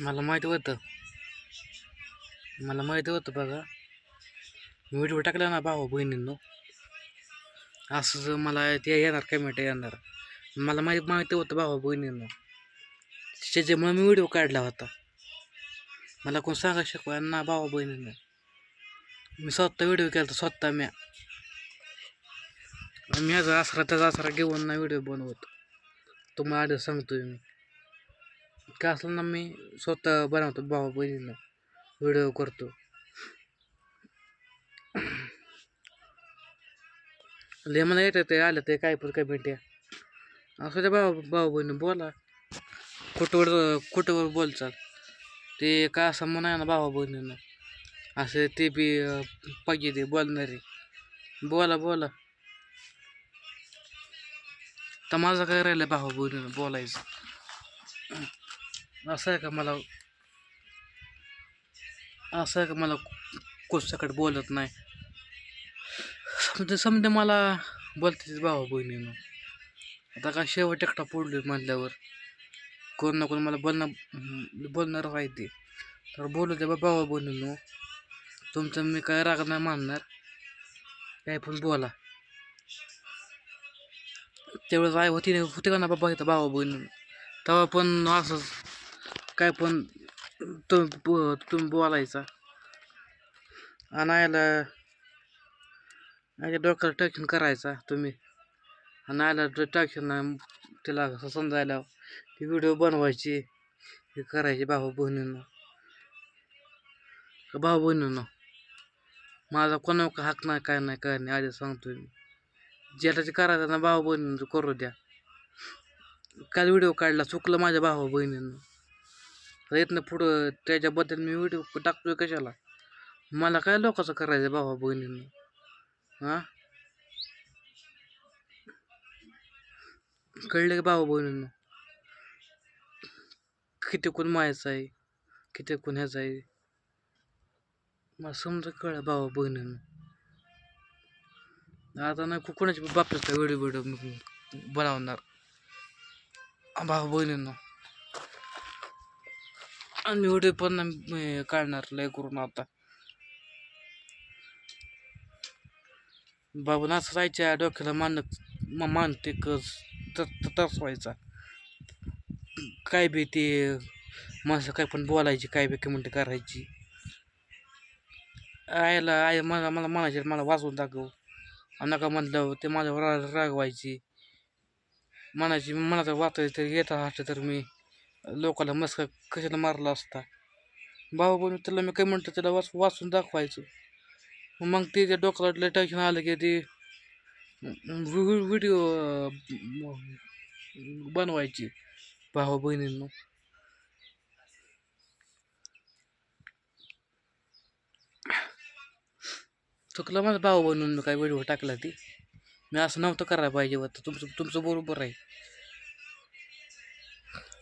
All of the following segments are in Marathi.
मला माहिती होतं. मला माहिती होतं बघा. मी व्हिडिओ टाकला ना भावा बहिणींनो. असं मला ते येणार कमेंट येणार? मला माहिती माहिती होतं भावा बहिणींनो. त्याच्यामुळे मी व्हिडिओ काढला होता. मला कोण सांगा शिकवा ना भावा बहिणींनो. मी स्वतः व्हिडिओ केला होता स्वतः म्या. मी याचा आसरा त्याचा आसरा घेऊन ना व्हिडिओ बनवतो. तुम्हाला आधी सांगतोय मी. काय असलं ना मी स्वतः बनवतो भाऊ बहिणीनं. व्हिडिओ करतो. ले मला येतं ते आलं ते काय पण काय भेट्या असं त्या भाऊ भाऊ बहिणी बोला. कुठवर कुठवर बोलचाल ते काय असं म्हणा ना भावा बहिणीनं. असं ते बी पाहिजे ते बोलणारे. बोला बोला. तर माझं काय राहिलं भाऊ बहिणीनं बोलायचं? असं आहे का मला असं आहे का मला कोचाकडे बोलत नाही? समजा समजा मला बोलते भावा बहिणीनं. आता काय शेवट एकटा पडलोय म्हटल्यावर कोण ना कोण मला बोलणं बोलणार माहिती तर बोलू दे भावा बहिणीनं. तुमचं मी काय राग नाही मानणार. काय पण बोला. तेवढंच आई होती होते का ना बाबा इथं भावा बहिणी तेव्हा पण असंच काय पण तुम तुम्ही बोलायचा. आणि आयला आयच्या डोक्याला टॅक्शन करायचा तुम्ही. आणि आयला टॅक्शन तिला असं समजायला ती व्हिडिओ बनवायची. हे करायची भाऊ बहिणींना. का भाऊ बहिणींना? माझा कोणा का हाक नाही काय नाही काय नाही आधी सांगतो मी. ज्याला करायचं ना भाऊ बहिणींचं करू द्या. काल व्हिडिओ काढला चुकलं माझ्या भाऊ बहिणींना. येतनं इथनं पुढं त्याच्याबद्दल मी व्हिडिओ टाकतोय कशाला? मला काय लोकांचं करायचं भावा बहिणींना? हां? कळलं की भावा बहिणींना? किती कोण मायाचं आहे किती कोण ह्याचं आहे? मला समजा कळलं भावा बहिणींना. आता नाही को- कोणाची बापचा व्हिडिओ व्हिडिओ बनवणार. भावा बहिणींना. आणि व्हिडिओ पण नाही काढणार लय करून आता. बाबून असं जायच्या डोक्याला मान मानते कस तस व्हायचा. काय बी ते माणसं काय पण बोलायची काय बी कमेंट करायची. आयला आय मला मला म्हणायचे मला वाचून दाखव. आणि नका म्हटलं ते माझ्यावर रागवायची. म्हणायची मनाचं वाचायचं तर येत असतं तर मी लोकाला मस्का कशाला मारला असता. भाऊ पण त्याला मी काय म्हणतो त्याला वाच वाचून दाखवायचं. मग ते त्या डोक्याला टेन्शन आलं की ते व्हिडिओ बनवायची भाऊ बहिणींनो. चुकलं माझं भाऊ बहिणींनो काय व्हिडिओ टाकला ती. मी असं नव्हतं करायला पाहिजे होतं. तुमचं तुमचं बरोबर आहे.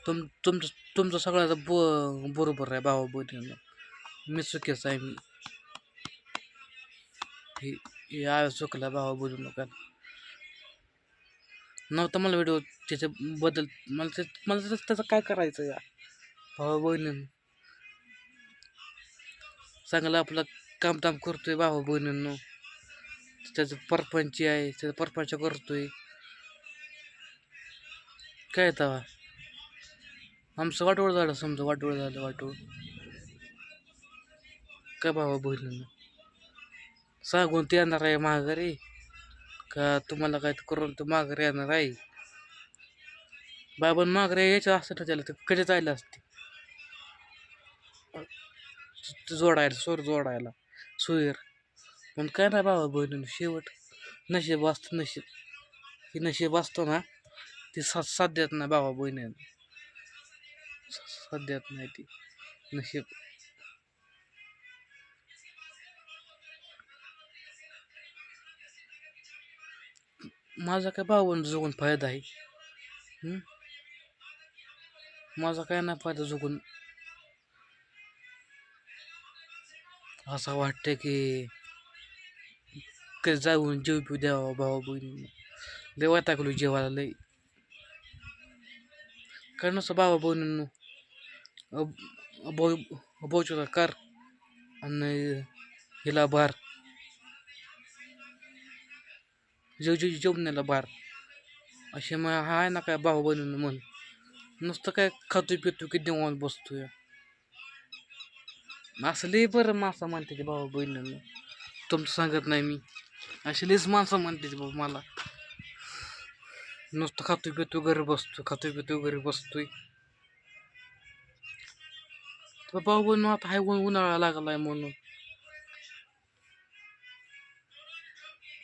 तुम तुमचं तुमचं सगळ्याचं ब बरोबर आहे भावा बहिणीनं. मी चुकीचं आहे. मी हे हे चुकला भावा बोलू नका नव्हतं मला व्हिडिओ त्याच्याबद्दल मला ते मला त्याचं काय करायचं या भावा बहिणीनं. चांगलं आपलं कामधाम करतोय भावा बहिणींनो. त्याचं परपंच आहे त्याचं परपंच करतोय. काय तवा आमचं वाटोळ झालं समजा वाटोळ झालं वाटोळ. काय भावा बहिणींनो सांगून ते येणार आहे माघारी? का तुम्हाला काय करून तर माघारी येणार आहे? बाबा माघारी यायचं असतं ना त्याला तर कधी जायला असते? जोडायला सोर जोडायला सुईर पण काय नाही बाबा बहिणीनं शेवट नशीब असतं नशीब. ही नशीब असतं ना ती सा साध्यात ना बाबा बहिणीनं सध्यात नाही ती. नशीब. माझा काय भावंड जगून फायदा आहे? माझा काय ना फायदा जगून? असं वाटतं की कधी जाऊन जेव पिऊ द्यावा भावा बहिणी देवा टाकलो जेवायला लई काय असं भावा बहिणींनो? बोचला कार आणि हिला बार जेव जेव जेवण्याला बार असे मग हा आहे ना काय भाऊ बहिणी म्हण नुसतं काय खातो पितो की देवान बसतोय असं लई बरं माणसं म्हणते ते भाऊ बहिणीनं तुमचं सांगत नाही मी अशी लईच माणसं म्हणते बाबा मला नुसतं खातो पितो घरी बसतो खातो पितो घरी बसतोय तर भाऊ बहिण आता हाय ऊन- उन्हाळा लागलाय म्हणून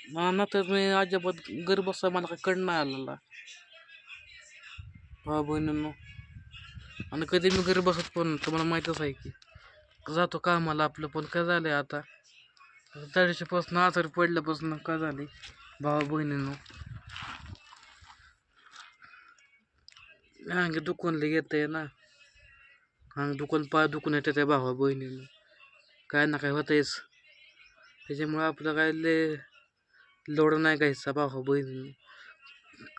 मला ना तर मी अजिबात घरी बसाय मला काय कड नाही आलेला भाऊ बहिणींनो आणि कधी मी घरी बसत पण तुम्हाला माहीतच आहे की जातो कामाला आपलं पण काय झालंय आता त्या दिवशीपासून आजारी पडल्यापासून काय झाले भाऊ बहिणींनो अंग दुखून येत आहे ना अंग दुकान पाय दुखून येते त्या भावा बहिणीनं. काय ना काय होतंयच. त्याच्यामुळे आपलं काय ले लोड नाही घ्यायचा भावा बहिणीनं.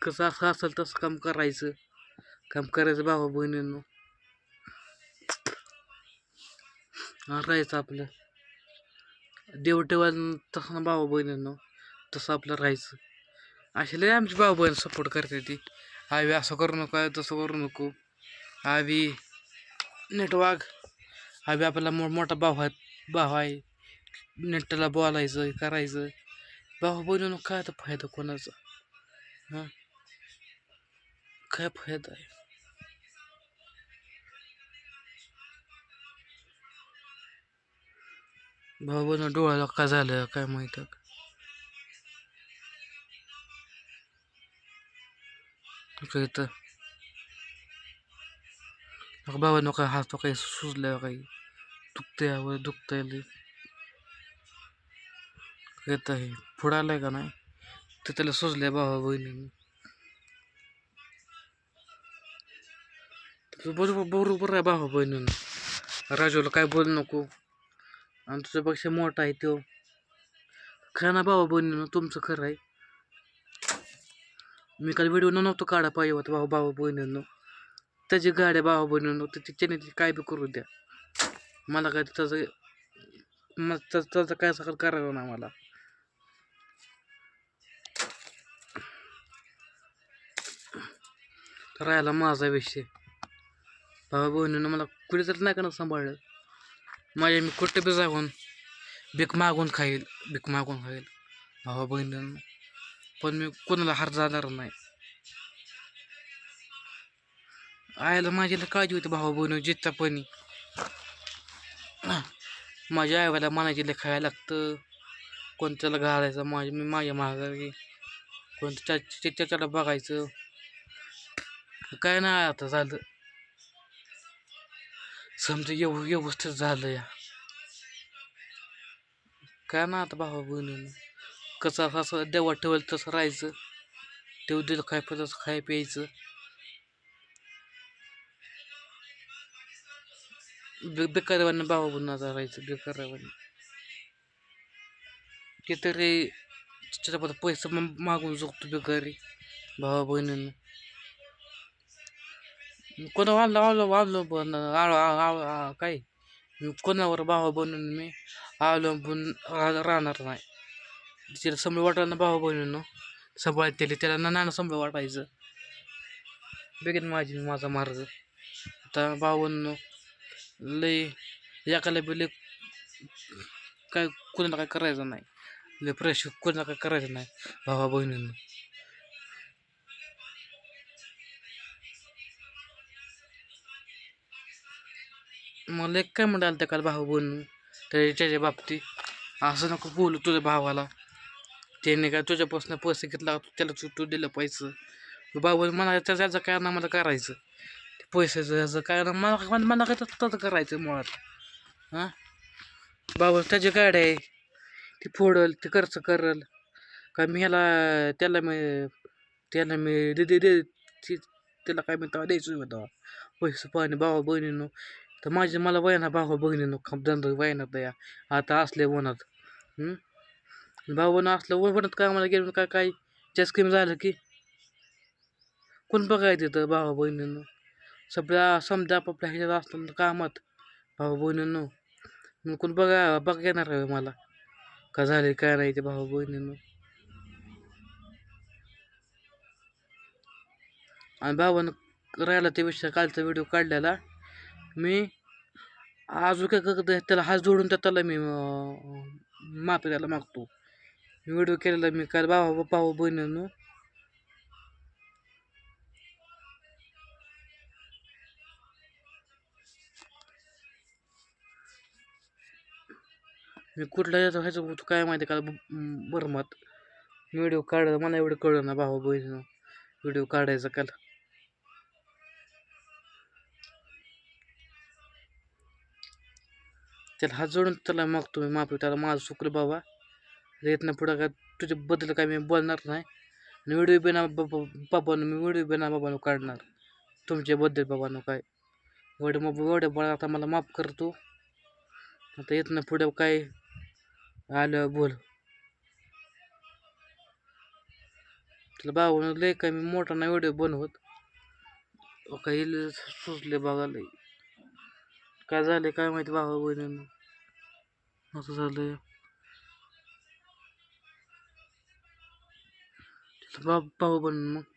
कसं असं असेल तसं काम करायचं. काम करायचं भावा बहिणीनं. राहायचं आपलं. देव ठेवायला तसं ना भावा बहिणीनं. तसं आपलं राहायचं. असे लय आमची भाऊ बहीण सपोर्ट करते ती. आवी असं करू नको तसं करू नको. आवी नेटवर्क. हा आवी आपल्याला मो मोठा भाऊ आहे भाऊ आहे नेटला बोलायचं करायचं भाऊ बोलून काय तर फायदा कोणाचा? हां? काय फायदा आहे? भाऊ बोलून डोळ्याला का झालं काय माहीत काय तर भावानं काय हात काही सुजल्या काही दुखतंय व दुखतंय येत आहे पुढं आलाय का नाही ते त्याला सुजल्या भावा बहिणीनं बरोबर बरोबर आहे भावा बहिणीनं राजूला काय बोल नको आणि तुझ्यापेक्षा मोठा आहे तो खरं ना भावा बहिणीनं तुमचं खरं आहे मी काल व्हिडिओ नव्हतो काढा पाहिजे होता भाऊ भावा बहिणीनं त्याची गाड्या भावा बनवून तर त्याने काय बी करू द्या. मला काय त्याचं मग त्याचं काय सगळं करायचं ना मला राहिला माझा विषय. भावा बहिणीनं मला कुठे तरी नाही का सांभाळलं? माझ्या मी कुठे बी जाऊन भीक मागून खाईल भीक मागून खाईल. भावा बहिणीनं. पण मी कोणाला हार जाणार नाही. आईला माझ्याला काळजी होती भावा बनवून जित्तापणी माझ्या आईवाला मनाची खायला लागतं. कोणत्याला घालायचं माझ्या मी माझ्या माघारी कोणत्या त्याच्याला बघायचं. काय नाही आता झालं. समजा येऊ व्यवस्थित झालं या. काय ना आता भावा बहिणीनं कसं असं देवा ठेवलं तसं राहायचं. देव दिलं खाय तसं खाय प्यायचं. बेकारावानं भावा बहिणाचा राहायचं बेकारावानं ते तरी त्याच्याबद्दल पैसे मागून जगतो बेकारी भावा बहिणीनं कोणा वाढलं आवलं वाढलं पण आळ आळ काय? मी कोणावर भावा बनून मी अवलंबून रा- राहणार नाही. तिला वाटलं वाटायला भावा बहिणीनं सभा त्याला त्याला ना नाणं संबळ वाटायचं. बेगीन माझी माझा मार्ग. आता भावांनो लय एकाला बी लय काय कोणाला काय करायचं नाही. लय फ्रेश कोणाला काय करायचं नाही. भावा बहिणीनं. मला एक काय म्हणाल त्या काल भाऊ बनून त्याच्या बाबतीत. असं नको बोलू तुझ्या भावाला. त्याने काय तुझ्यापासून पैसे घेतला त्याला तू तू दिलं पैसे. भाऊ मला त्याचा काय ना मला करायचं? पैशाचं ह्याचं काय मला मला काय तसं करायचं मुळात. हां? बाबा त्याची गाडी आहे. ती फोडल ती खर्च करल. का मी ह्याला त्याला मी त्याला मी दे दे दे ती- त्याला काय मी तेव्हा द्यायचं तेव्हा. पैसे पाणी भावा बहिणीनो. तर माझे मला वयाना भावा बहिणीनं खप धंदा वयनात दया आता असले वनात. भावानं असलं वनात काय मला गेलं? काय काय? जास्त कमी झालं की? कोण बघायचं तिथं भावा बहिणीनं? सगळ्या समजा आपापल्या ह्याच्यात असताना कामात. भाऊ बहिणींनो मग कोण बघा बघ येणार आहे मला. का झाले काय नाही ते भाऊ बहिणींनो. आणि भावानं राहिला ते विषय कालचा व्हिडिओ काढलेला. मी अजून काय करत त्याला हात जोडून त्या त्याला मी माफी द्यायला मागतो. व्हिडिओ केलेला मी काल भावा भाऊ बहिणींनो. मी कुठला याचं व्हायचं होतो काय माहिती का? बरमत. व्हिडिओ काढायचा मला एवढं कळलं ना भाऊ बहिणीनं. व्हिडिओ काढायचा काल. त्याला हात जोडून त्याला मागतो मी माफी त्याला माझं चुकलं बाबा येत पुढं काय तुझ्याबद्दल काय मी बोलणार नाही. आणि व्हिडिओ बिना बाबानं मी व्हिडिओ बिना बाबानं काढणार. तुमच्याबद्दल बाबानं काय. एवढे मग एवढ्या बळा आता मला माफ करतो आता येत पुढं काय. आलं बोल. त्याला बाबानं लय काय मी मोठा नाही व्हिडिओ बनवत. काही सुचले बघायला काय झाले काय माहिती भावा बहिणींना. असं झालंय. भाऊ भाऊ बन मग.